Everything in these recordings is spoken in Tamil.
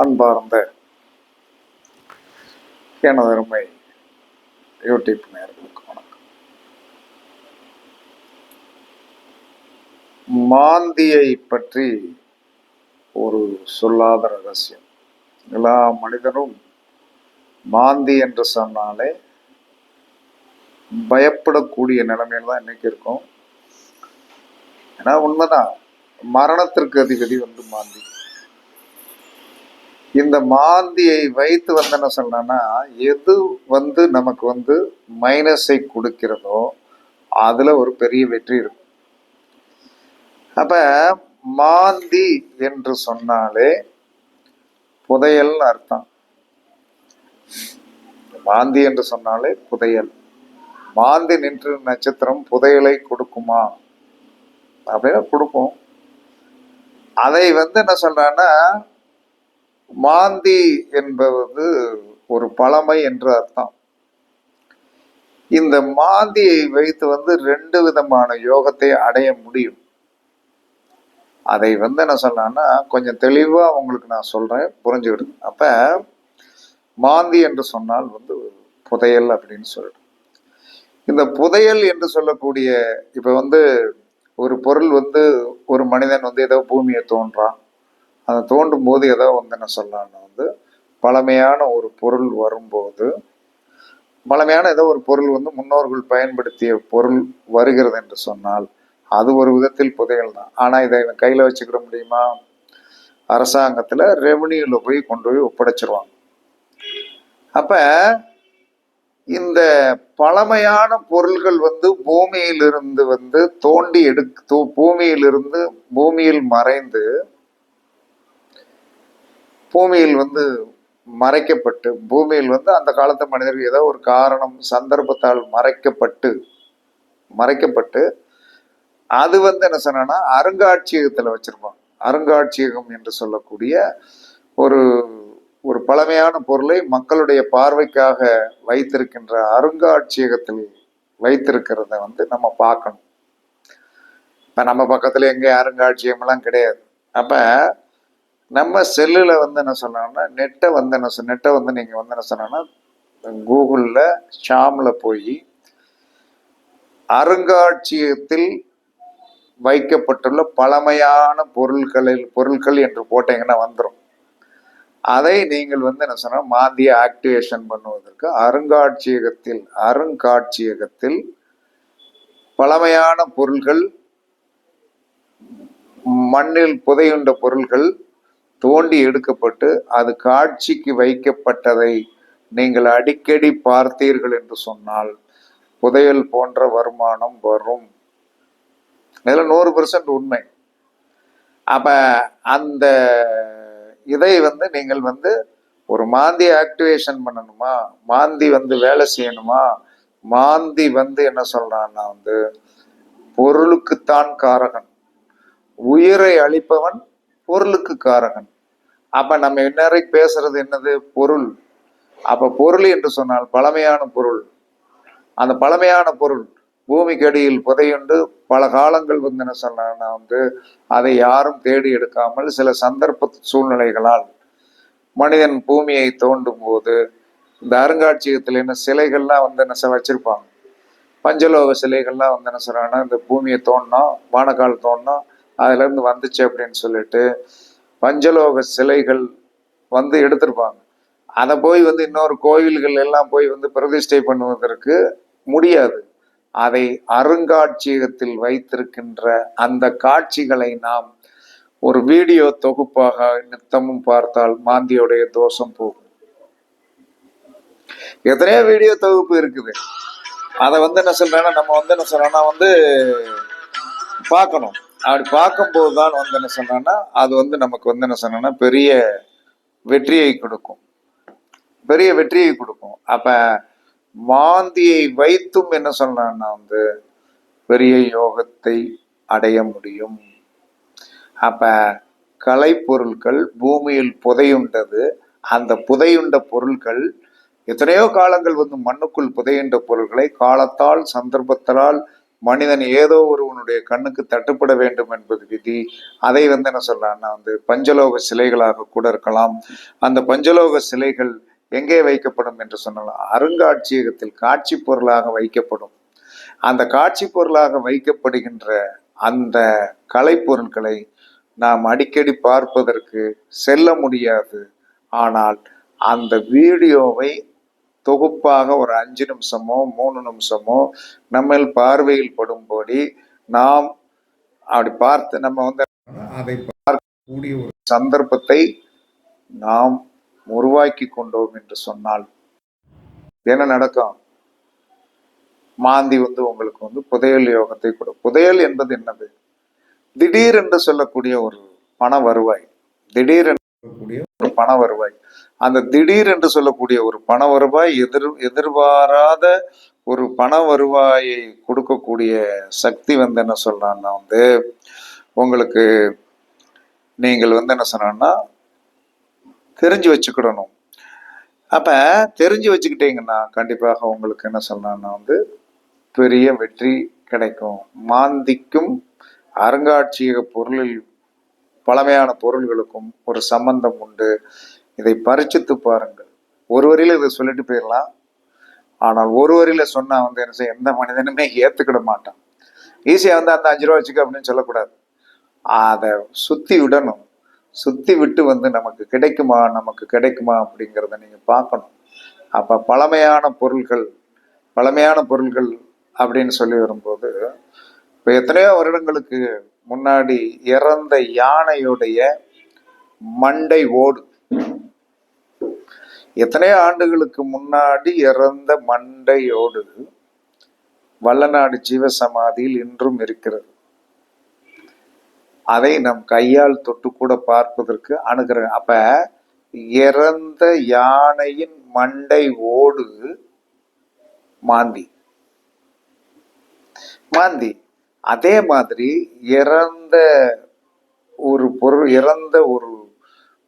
அன்பார்ந்த எனது அருமை யூடியூப் நேர்களுக்கு வணக்கம். மாந்தியை பற்றி ஒரு சொல்லாத ரகசியம். எல்லா மனிதனும் மாந்தி என்று சொன்னாலே பயப்படக்கூடிய நிலைமையில தான் இன்னைக்கு இருக்கும். ஏன்னா உண்மைதான். மரணத்திற்கு அதிபதி வந்து மாந்தி. இந்த மாந்தியை வைத்து வந்து என்ன எது வந்து நமக்கு வந்து மைனஸை கொடுக்கிறதோ அதுல ஒரு பெரிய வெற்றி இருக்கும். அப்ப மாந்தி என்று சொன்னாலே புதையல்னு அர்த்தம். மாந்தி என்று சொன்னாலே புதையல். மாந்தி நின்று நட்சத்திரம் புதையலை கொடுக்குமா? அப்படின்னா கொடுக்கும் அதை வந்து என்ன சொல்றான்னா மாந்தி என்பது ஒரு பழமை என்று அர்த்தம். இந்த மாந்தியை வைத்து வந்து ரெண்டு விதமான யோகத்தை அடைய முடியும். அதை வந்து என்ன சொல்லலாம்னா கொஞ்சம் தெளிவாக உங்களுக்கு நான் சொல்கிறேன் புரிஞ்சுக்கிடுங்க. அப்போ மாந்தி என்று சொன்னால் வந்து புதையல் அப்படின்னு சொல்லிட்டு இந்த புதையல் என்று சொல்லக்கூடிய இப்போ வந்து ஒரு பொருள் வந்து ஒரு மனிதன் வந்து ஏதோ பூமியை தோன்றான். அதை தோண்டும் போது எதோ வந்து என்ன சொல்லலாம்னா வந்து பழமையான ஒரு பொருள் வரும்போது பழமையான ஏதோ ஒரு பொருள் வந்து முன்னோர்கள் பயன்படுத்திய பொருள் வருகிறது என்று சொன்னால் அது ஒரு விதத்தில் புதையல் தான். ஆனால் இதை இவன் கையில் வச்சுக்கிட முடியுமா? அரசாங்கத்தில் ரெவன்யூவில் போய் கொண்டு போய் ஒப்படைச்சிருவாங்க. அப்போ இந்த பழமையான பொருள்கள் வந்து பூமியிலிருந்து வந்து தோண்டி எடுத்து பூமியிலிருந்து பூமியில் மறைந்து பூமியில் வந்து மறைக்கப்பட்டு பூமியில் வந்து அந்த காலத்து மனிதர்கள் ஏதோ ஒரு காரணம் சந்தர்ப்பத்தால் மறைக்கப்பட்டு மறைக்கப்பட்டு அது வந்து என்ன சொன்னா அருங்காட்சியகத்தில் வச்சிருப்பாங்க. அருங்காட்சியகம் என்று சொல்லக்கூடிய ஒரு ஒரு பழமையான பொருளை மக்களுடைய பார்வைக்காக வைத்திருக்கின்ற அருங்காட்சியகத்தில் வைத்திருக்கிறத வந்து நம்ம பார்க்கணும். இப்போ நம்ம பக்கத்தில் எங்கே அருங்காட்சியகம்லாம் கிடையாது. அப்போ நம்ம செல்லில் வந்து என்ன சொன்னோம்னா நெட்டை வந்து என்ன சொ நெட்டை வந்து நீங்கள் வந்து என்ன சொன்னோன்னா கூகுளில் ஷாமில் போய் அருங்காட்சியகத்தில் வைக்கப்பட்டுள்ள பழமையான பொருட்களில் பொருட்கள் என்று போட்டீங்கன்னா வந்துடும் அதை நீங்கள் வந்து என்ன சொன்னால் மாந்திய ஆக்டிவேஷன் பண்ணுவதற்கு அருங்காட்சியகத்தில் அருங்காட்சியகத்தில் பழமையான பொருள்கள் மண்ணில் புதையுண்ட பொருள்கள் தோண்டி எடுக்கப்பட்டு அது காட்சிக்கு வைக்கப்பட்டதை நீங்கள் அடிக்கடி பார்த்தீர்கள் என்று சொன்னால் புதையல் போன்ற வருமானம் வரும். இதில் நூறு பெர்சன்ட் உண்மை. அப்ப அந்த இதை வந்து நீங்கள் வந்து ஒரு மாந்தி ஆக்டிவேஷன் பண்ணணுமா? மாந்தி வந்து வேலை செய்யணுமா? மாந்தி வந்து என்ன சொல்றான்னா வந்து பொருளுக்குத்தான் காரகன். உயிரை அளிப்பவன் பொருளுக்கு காரகன் அப்ப நம்ம இன்னரை பேசுறது என்னது? பொருள். அப்ப பொருள் என்று சொன்னால் பழமையான பொருள். அந்த பழமையான பொருள் பூமிக்கு அடியில் புதையுண்டு பல காலங்கள் வந்து என்ன சொன்னா வந்து அதை யாரும் தேடி எடுக்காமல் சில சந்தர்ப்ப சூழ்நிலைகளால் மனிதன் பூமியை தோண்டும் போது இந்த அருங்காட்சியகத்தில் என்ன சிலைகள்லாம் வந்து என்ன செ- வச்சிருப்பாங்க. பஞ்சலோக சிலைகள்லாம் வந்து என்ன சொல்றாங்கன்னா இந்த பூமியை தோண்டினோம் வானக்கால் தோண்டினோம் அதுல இருந்து வந்துச்சு அப்படின்னு சொல்லிட்டு பஞ்சலோக சிலைகள் வந்து எடுத்திருப்பாங்க. அதை போய் வந்து இன்னொரு கோயில்கள் எல்லாம் போய் வந்து பிரதிஷ்டை பண்ணுவதற்கு முடியாது. அதை அருங்காட்சியகத்தில் வைத்திருக்கின்ற அந்த காட்சிகளை நாம் ஒரு வீடியோ தொகுப்பாக நித்தமும் பார்த்தால் மாந்தியோடைய தோஷம் போகும். எத்தனையோ வீடியோ தொகுப்பு இருக்குது. அதை வந்து என்ன சொல்றேன்னா நம்ம வந்து என்ன சொல்றோம்னா வந்து பார்க்கணும். அப்படி பார்க்கும்போது தான் வந்து என்ன சொன்னோன்னா அது வந்து நமக்கு வந்து என்ன சொன்னோன்னா பெரிய வெற்றியை கொடுக்கும். பெரிய வெற்றியை கொடுக்கும். அப்போ மாந்தியை வைத்தும் என்ன சொன்னான்னா வந்து பெரிய யோகத்தை அடைய முடியும். அப்போ கலைப்பொருட்கள் பூமியில் புதையுண்டது. அந்த புதையுண்ட பொருட்கள் எத்தனையோ காலங்கள் வந்து மண்ணுக்குள் புதையுண்ட பொருட்களை காலத்தால் சந்தர்ப்பத்தால் மனிதன் ஏதோ ஒருவனுடைய கண்ணுக்கு தட்டுப்பட வேண்டும் என்பது விதி. அதை வந்து என்ன சொல்றான்னா வந்து பஞ்சலோக சிலைகளாக கூட இருக்கலாம். அந்த பஞ்சலோக சிலைகள் எங்கே வைக்கப்படும் என்று சொன்னால் அருங்காட்சியகத்தில் காட்சி பொருளாக வைக்கப்படும். அந்த காட்சி பொருளாக வைக்கப்படுகின்ற அந்த கலைப்பொருட்களை நாம் அடிக்கடி பார்ப்பதற்கு செல்ல முடியாது. ஆனால் அந்த வீடியோவை தொகுப்பாக ஒரு அஞ்சு நிமிஷமோ மூணு நிமிஷமோ நம்ம பார்வையில் படும்படி நாம் அப்படி பார்த்து நம்ம வந்து அதை பார்க்கக்கூடிய ஒரு சந்தர்ப்பத்தை நாம் உருவாக்கி கொண்டோம் என்று சொன்னால் என்ன நடக்கும்? மாந்தி வந்து உங்களுக்கு வந்து புதையல் யோகத்தை கொடு. புதையல் என்பது என்னது? திடீர் என்று சொல்லக்கூடிய ஒரு பண வருவாய். திடீர் ஒரு பண வருவாய். அந்த திடீர் என்று சொல்லக்கூடிய ஒரு பண வருவாய் எதிர் எதிர்பாராத ஒரு பண வருவாயை கொடுக்கக்கூடிய சக்தி வந்து என்ன சொல்றான்னா வந்து உங்களுக்கு நீங்கள் வந்து என்ன சொன்னா தெரிஞ்சு வச்சுக்கிடணும். அப்ப தெரிஞ்சு வச்சுக்கிட்டீங்கன்னா கண்டிப்பாக உங்களுக்கு என்ன சொன்னா வந்து பெரிய வெற்றி கிடைக்கும். மாந்திக்கும் அருங்காட்சியக பொருளில் பழமையான பொருள்களுக்கும் ஒரு சம்பந்தம் உண்டு. இதை பரிச்சித்து பாருங்கள். ஒரு வரியில இதை சொல்லிட்டு போயிடலாம். ஆனால் ஒரு வரியில சொன்னா வந்து என்ன செய்ய எந்த மனிதனுமே ஏத்துக்கிட மாட்டான். ஈஸியா வந்து அந்த அஞ்சு ரூபா வச்சுக்க அப்படின்னு சொல்லக்கூடாது. அதை சுத்தி விடணும். சுத்தி விட்டு வந்து நமக்கு கிடைக்குமா நமக்கு கிடைக்குமா அப்படிங்கிறத நீங்க பார்க்கணும். அப்ப பழமையான பொருள்கள் பழமையான பொருள்கள் அப்படின்னு சொல்லி வரும்போது இப்போ எத்தனையோ வருடங்களுக்கு முன்னாடி இறந்த யானையுடைய மண்டை ஓடு. எத்தனையோ ஆண்டுகளுக்கு முன்னாடி இறந்த மண்டையோடு வல்லநாடு ஜீவசமாதியில் இன்றும் இருக்கிறது. அதை நம் கையால் தொட்டு கூட பார்ப்பதற்கு அணுகிறேன் அப்ப இறந்த யானையின் மண்டை ஓடு மாந்தி. மாந்தி. அதே மாதிரி இறந்த ஒரு பொருள் இறந்த ஒரு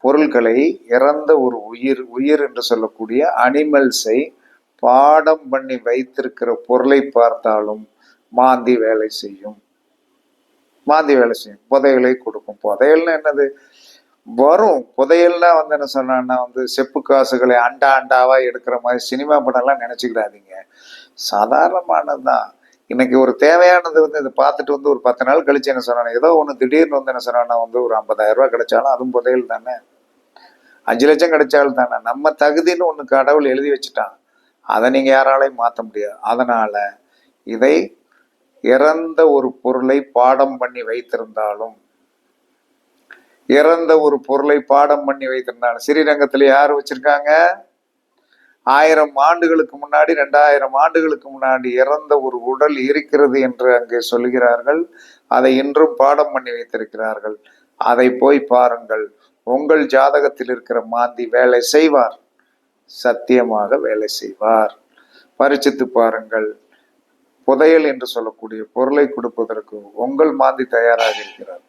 பொருள்களை இறந்த ஒரு உயிர் உயிர் என்று சொல்லக்கூடிய அனிமல்ஸை பாடம் பண்ணி வைத்திருக்கிற பொருளை பார்த்தாலும் மாந்தி வேலை செய்யும். மாந்தி வேலை செய்யும். புதையலை கொடுக்கும். புதையல்னா என்னது? வரும். புதையல்னா வந்து என்ன சொன்னான்னா வந்து செப்பு காசுகளை அண்டா அண்டாவா எடுக்கிற மாதிரி சினிமா படம்லாம் நினைச்சுக்கிடாதீங்க. சாதாரணமானதுதான். இன்னைக்கு ஒரு தேவையானது வந்து இதை பார்த்துட்டு வந்து ஒரு பத்து நாள் கழிச்சு என்ன சொன்னாங்க ஏதோ ஒன்று திடீர்னு வந்து என்ன சொன்னான்னா வந்து ஒரு ஐம்பதாயிரம் ரூபாய் கிடைச்சாலும் அதுவும் புதையல் தானே. அஞ்சு லட்சம் கிடைச்சாலும் தானே. நம்ம தகுதின்னு ஒன்று கடவுள் எழுதி வச்சுட்டான். அதை நீங்கள் யாராலையும் மாற்ற முடியாது. அதனால் இதை இறந்த ஒரு பொருளை பாடம் பண்ணி வைத்திருந்தாலும் இறந்த ஒரு பொருளை பாடம் பண்ணி வைத்திருந்தாலும் ஸ்ரீரங்கத்தில் யார் வச்சிருக்காங்க? ஆயிரம் ஆண்டுகளுக்கு முன்னாடி ரெண்டாயிரம் ஆண்டுகளுக்கு முன்னாடி இறந்த ஒரு உடல் இருக்கிறது என்று அங்கே சொல்கிறார்கள். அதை இன்றும் பாடம் பண்ணி வைத்திருக்கிறார்கள். அதை போய் பாருங்கள். உங்கள் ஜாதகத்தில் இருக்கிற மாந்தி வேலை செய்வார். சத்தியமாக வேலை செய்வார். பரிச்சித்து பாருங்கள். புதையல் என்று சொல்லக்கூடிய பொருளை கொடுப்பதற்கு உங்கள் மாந்தி தயாராக இருக்கிறார்.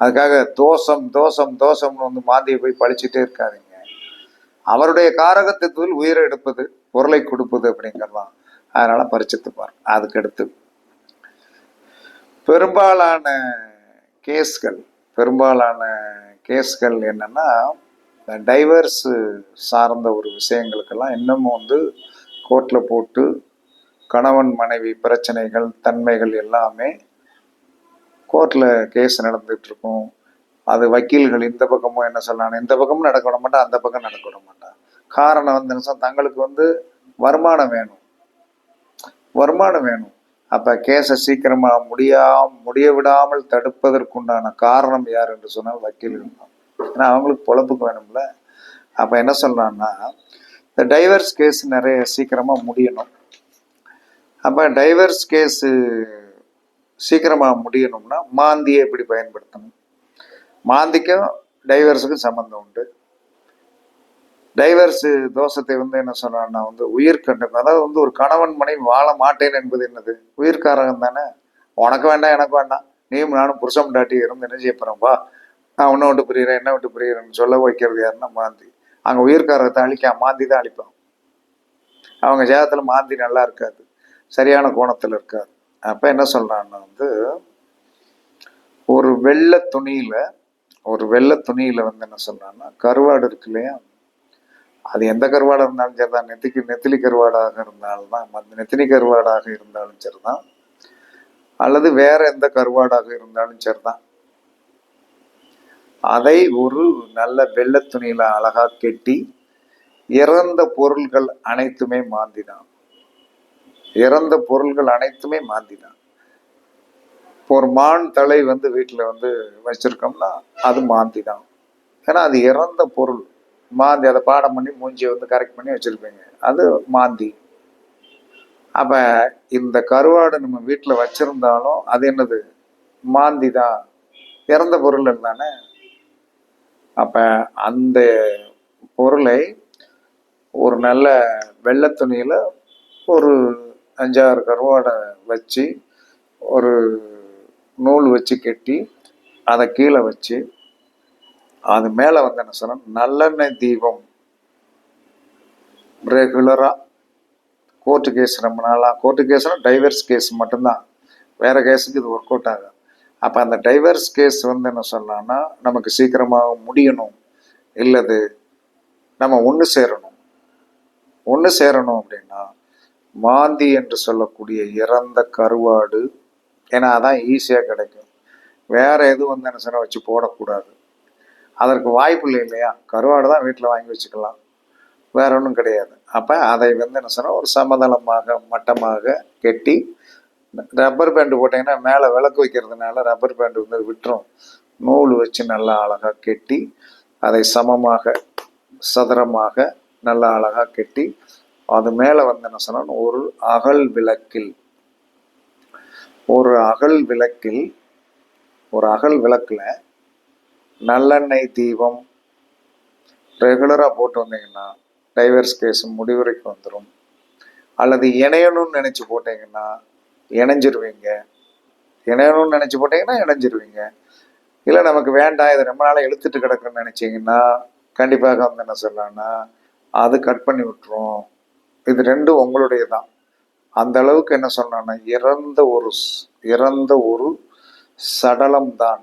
அதுக்காக தோஷம் தோஷம் தோஷம்னு வந்து மாந்தியை போய் பழிச்சிட்டே இருக்காதீங்க. அவருடைய காரகத்துவத்தில் உயிரை எடுப்பது பொருளை கொடுப்பது அப்படிங்கிறதான் அதனால பரிச்சித்து பாருங்க அதுக்கடுத்து பெரும்பாலான கேஸ்கள் பெரும்பாலான கேஸ்கள் என்னன்னா டைவர்ஸ் சார்ந்த ஒரு விஷயங்களுக்கெல்லாம் இன்னமும் வந்து கோர்ட்டில் போட்டு கணவன் மனைவி பிரச்சனைகள் தன்மைகள் எல்லாமே கோர்ட்டில் கேஸ் நடந்துகிட்ருக்கும் அது வக்கீல்கள் இந்த பக்கமும் என்ன சொல்லணும் இந்த பக்கமும் நடக்க விட மாட்டான் அந்த பக்கம் நடக்க விட மாட்டான் காரணம் வந்து என்ன தங்களுக்கு வந்து வருமானம் வேணும். வருமானம் வேணும். அப்ப கேஸை சீக்கிரமா முடியா முடிய விடாமல் தடுப்பதற்குண்டான காரணம் யார் என்று சொன்னால் வக்கீல்கள் தான். ஏன்னா அவங்களுக்கு பொழப்புக்கு வேணும்ல. அப்ப என்ன சொல்றான்னா இந்த டைவர்ஸ் கேஸ் நிறைய சீக்கிரமா முடியணும். அப்ப டைவர்ஸ் கேஸு சீக்கிரமா முடியணும்னா மாந்தியை எப்படி பயன்படுத்தணும்? மாந்திக்கும் டைவர்ஸுக்கும் சம்மந்தம் உண்டு. டைவர்ஸ் தோஷத்தை வந்து என்ன சொல்கிறான்னா வந்து உயிர்கண்டம் அதாவது வந்து ஒரு கணவன் மனைவி வாழ மாட்டேன் என்பது என்னது? உயிர்காரகம் தானே? உனக்கு வேண்டாம் எனக்கு வேண்டாம். நீயும் நானும் புருஷம் டாட்டி இருந்து என்ன செய்ய நான் உன்னை விட்டு புரியுறேன் என்ன விட்டு புரியுறேன்னு சொல்ல வைக்கிறது யாருன்னா மாந்தி. அங்கே உயிர்காரகத்தை அழிக்காம மாந்தி தான் அழிப்பான். அவங்க ஜாதத்துல மாந்தி நல்லா இருக்காது. சரியான கோணத்தில் இருக்காது. அப்போ என்ன சொல்கிறான்னா வந்து ஒரு வெள்ளை துணியில் ஒரு வெள்ளை துணியில வந்து என்ன சொன்னான்னா கருவாடு இருக்கு இல்லையா? அது எந்த கருவாடாக இருந்தாலும் சரிதான். நெத்திக்கு நெத்திலி கருவாடாக இருந்தாலும் தான் மத்த நெத்திலி கருவாடாக இருந்தாலும் சரிதான். அல்லது வேற எந்த கருவாடாக இருந்தாலும் சரிதான். அதை ஒரு நல்ல வெள்ளை துணியில அழகா கெட்டி இறந்த பொருள்கள் அனைத்துமே மாந்திதான் இறந்த பொருள்கள் அனைத்துமே மாந்திதான் ஒரு மான் தலை வந்து வீட்டில் வந்து வச்சுருக்கோம்னா அது மாந்தி தான் ஏன்னா அது இறந்த பொருள். மாந்தி அதை பாடம் பண்ணி மூஞ்சியை வந்து கரெக்ட் பண்ணி வச்சுருப்பீங்க. அது மாந்தி. அப்போ இந்த கருவாடு நம்ம வீட்டில் வச்சுருந்தாலும் அது என்னது? மாந்தி தான் இறந்த பொருள் தானே அப்போ அந்த பொருளை ஒரு நல்ல வெள்ளை துணியில் ஒரு அஞ்சாறு கருவாடை வச்சு ஒரு நூல் வச்சு கட்டி அதை கீழே வச்சு அது மேலே வந்து என்ன சொன்னா நல்லெண்ணெய் தீபம். ரெகுலராக கோர்ட்டு கேஸ் ரொம்ப நாளாக கோர்ட்டு கேஸ்னால் டைவர்ஸ் கேஸ் மட்டும்தான். வேறு கேஸுக்கு இது ஒர்க் அவுட் ஆகும் அப்போ அந்த டைவர்ஸ் கேஸ் வந்து என்ன சொன்னான்னா நமக்கு சீக்கிரமாக முடியணும். இல்லது நம்ம ஒன்று சேரணும். ஒன்று சேரணும் அப்படின்னா மாந்தி என்று சொல்லக்கூடிய இறந்த கருவாடு ஏன்னா அதான் ஈஸியாக கிடைக்கும். வேற எதுவும் வந்து என்ன சொன்னால் வச்சு போடக்கூடாது. அதற்கு வாய்ப்பு இல்லை இல்லையா? கருவாடு தான் வீட்டில் வாங்கி வச்சுக்கலாம். வேற ஒன்றும் கிடையாது. அப்போ அதை வந்து என்ன சொன்னால் ஒரு சமதளமாக மட்டமாக கெட்டி ரப்பர் பேண்டு போட்டிங்கன்னா மேலே விளக்கு வைக்கிறதுனால ரப்பர் பேண்டு வந்து விட்டுரும். நூல் வச்சு நல்லா அழகாக கெட்டி அதை சமமாக சதுரமாக நல்லா அழகாக கெட்டி அது மேலே வந்து என்ன சொன்னால் ஒரு அகல் விளக்கில் ஒரு அகல் விளக்கில் ஒரு அகல் விளக்கில் நல்லெண்ணெய் தீபம் ரெகுலராக போட்டு வந்தீங்கன்னா டைவர்ஸ் கேஸ் முடிவுரைக்கு வந்துடும் அல்லது இணையணும்னு நினச்சி போட்டீங்கன்னா இணைஞ்சிருவீங்க. இணையணும்னு நினச்சி போட்டிங்கன்னா இணைஞ்சிருவீங்க. இல்லை நமக்கு வேண்டாம் இது ரொம்ப நாளாக இழுத்துட்டு கிடக்குன்னு நினச்சிங்கன்னா கண்டிப்பாக வந்து என்ன சொல்லலாம்னா அது கட் பண்ணி விட்டுரும். இது ரெண்டும் உங்களுடைய தான் அந்த அளவுக்கு என்ன சொன்னான்னா இறந்த ஒரு இறந்த ஒரு சடலம் தான்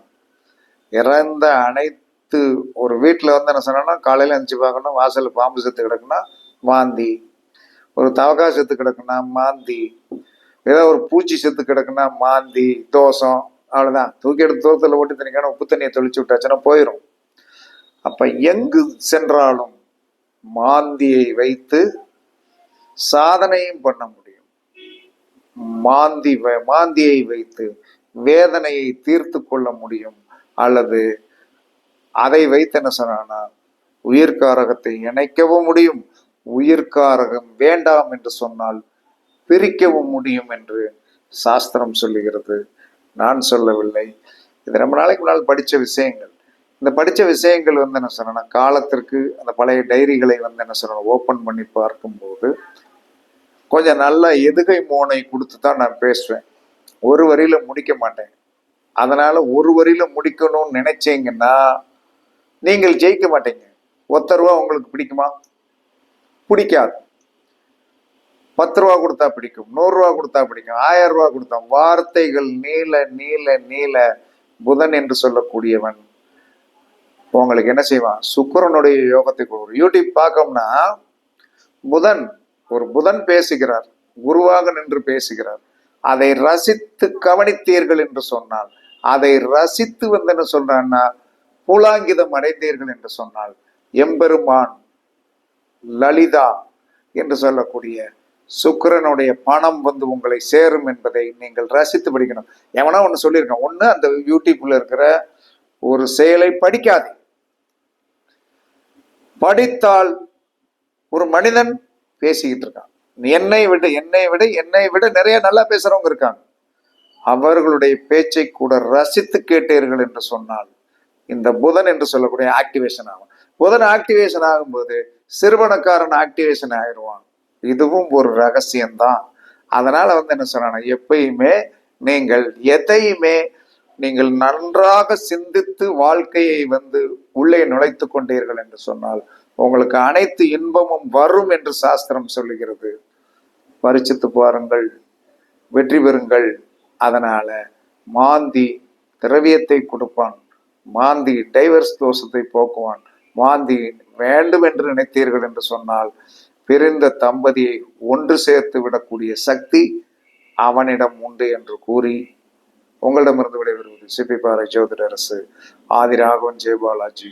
இறந்த அனைத்து ஒரு வீட்டில் வந்து என்ன சொன்னா காலையில் அஞ்சு பார்க்கணும் வாசலில் பாம்பு செத்து கிடக்குன்னா மாந்தி ஒரு தவக்கா செத்து கிடக்குன்னா மாந்தி. ஏதோ ஒரு பூச்சி செத்து கிடக்குன்னா மாந்தி தோசம் அவ்வளோதான் தூக்கி எடுத்து தோசத்தில் ஓட்டி தண்ணிக்கான உப்பு தண்ணியை தொளிச்சு விட்டாச்சுன்னா போயிடும் அப்போ எங்கு சென்றாலும் மாந்தியை வைத்து சாதனையும் பண்ண முடியும். மாந்தி வ- மாந்தியை வைத்து வேதனையை தீர்த்து கொள்ள முடியும். அல்லது அதை வைத்து என்ன சொன்னா உயிர்காரகத்தை இணைக்கவும் முடியும் உயிர்காரகம் வேண்டாம் என்று சொன்னால் பிரிக்கவும் முடியும் என்று சாஸ்திரம் சொல்லுகிறது. நான் சொல்லவில்லை. இது ரொம்ப நாளைக்கு முன்னால் படித்த விஷயங்கள். இந்த படித்த விஷயங்கள் வந்து என்ன சொன்னா காலத்திற்கு அந்த பழைய டைரிகளை வந்து என்ன சொல்லணும் ஓப்பன் பண்ணி பார்க்கும்போது கொஞ்சம் நல்லா எதுகை மோனை கொடுத்து தான் நான் பேசுவேன். ஒரு வரியில முடிக்க மாட்டேன். அதனால ஒரு வரியில முடிக்கணும்னு நினைச்சீங்கன்னா நீங்கள் ஜெயிக்க மாட்டீங்க. ஒத்த ரூபா உங்களுக்கு பிடிக்குமா? பிடிக்காது. பத்து ரூபா கொடுத்தா பிடிக்கும் நூறு ரூபா கொடுத்தா பிடிக்கும் ஆயிரம் ரூபா கொடுத்தா வார்த்தைகள் நீல நீல நீல புதன் என்று சொல்லக்கூடியவன். உங்களுக்கு என்ன செய்வான்? சுக்கரனுடைய யோகத்தை கொடுக்கும் யூடியூப் பார்க்கோம்னா புதன் ஒரு புதன் பேசுகிறார் குருவாக நின்று பேசுகிறார். அதை ரசித்து கவனித்தீர்கள் என்று சொன்னால் அதை ரசித்து வந்தன சொல்றான்னா புலாங்கிதம் அடைந்தீர்கள் என்று சொன்னால் எம்பெருமான் லலிதா என்று சொல்லக்கூடிய சுக்கிரனுடைய பணம் வந்து உங்களை சேரும் என்பதை நீங்கள் ரசித்து படிக்கணும். எவனா ஒன்று சொல்லியிருக்கேன். ஒன்று அந்த யூடியூப்ல இருக்கிற ஒரு செயலை படிக்காதே. படித்தால் ஒரு மனிதன் பேசிக்கிட்டு இருக்காங்க என்னை விட என்னை விட என்னை விட நிறைய நல்லா பேசுறவங்க இருக்காங்க. அவர்களுடைய பேச்சை கூட ரசித்து கேட்டீர்கள் என்று சொன்னால் இந்த புதன் என்று சொல்லக்கூடிய ஆக்டிவேஷன் ஆகும். புதன் ஆக்டிவேஷன் ஆகும்போது சிறுவனக்காரன் ஆக்டிவேஷன் ஆயிடுவான். இதுவும் ஒரு ரகசியம்தான். அதனால வந்து என்ன சொன்னா எப்பயுமே நீங்கள் எதையுமே நீங்கள் நன்றாக சிந்தித்து வாழ்க்கையை வந்து உள்ளே நுழைத்து கொண்டீர்கள் என்று சொன்னால் உங்களுக்கு அனைத்து இன்பமும் வரும் என்று சாஸ்திரம் சொல்லுகிறது. பரிச்சித்து பாருங்கள் வெற்றி பெறுங்கள். அதனால மாந்தி திரவியத்தை கொடுப்பான். மாந்தி டைவர்ஸ் தோஷத்தை போக்குவான். மாந்தி வேண்டும் என்று நினைத்தீர்கள் என்று சொன்னால் பிரிந்த தம்பதியை ஒன்று சேர்த்து விடக்கூடிய சக்தி அவனிடம் உண்டு என்று கூறி உங்களிடமிருந்து விடைபெறுவது சிப்பிப்பாறை ஜோதிடரசு ஆதிராகவன் ஜெயபாலாஜி.